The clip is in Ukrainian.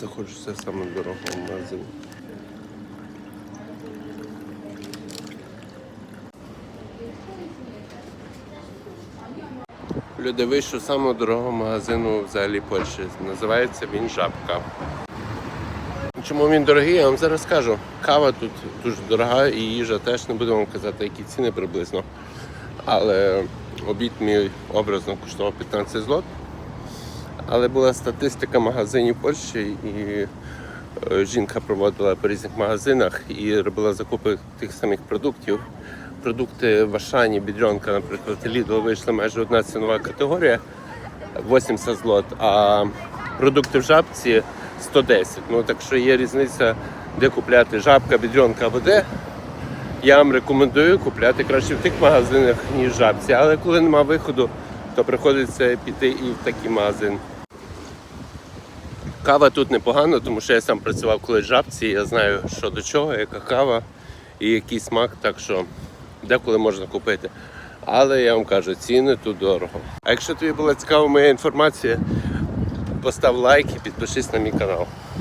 Заходжу все саме дорого в магазин. Люди вийшов з самого дорогого магазину взагалі Польщі. Називається він Жабка. Чому він дорогий, я вам зараз скажу. Кава тут дуже дорога і їжа теж не буду вам казати, які ціни приблизно. Але обід мій образно коштував 15 злот. Але була статистика магазинів Польщі, і е, жінка проводила по різних магазинах і робила закупи тих самих продуктів. Продукти в Ашані, Бідрьонка, наприклад, Lidl вийшла майже одна цінова категорія 80 злот, а продукти в жабці 110. Ну так що є різниця, де купляти жабка, бідрьонка або де. Я вам рекомендую купляти краще в тих магазинах, ніж в жабці. Але коли нема виходу, то приходиться піти і в такий магазин. Кава тут непогана, тому що я сам працював колись в жабці, я знаю, що до чого, яка кава і який смак, так що деколи можна купити. Але я вам кажу, ціни тут дорого. А якщо тобі була цікава моя інформація, постав лайк і підпишись на мій канал.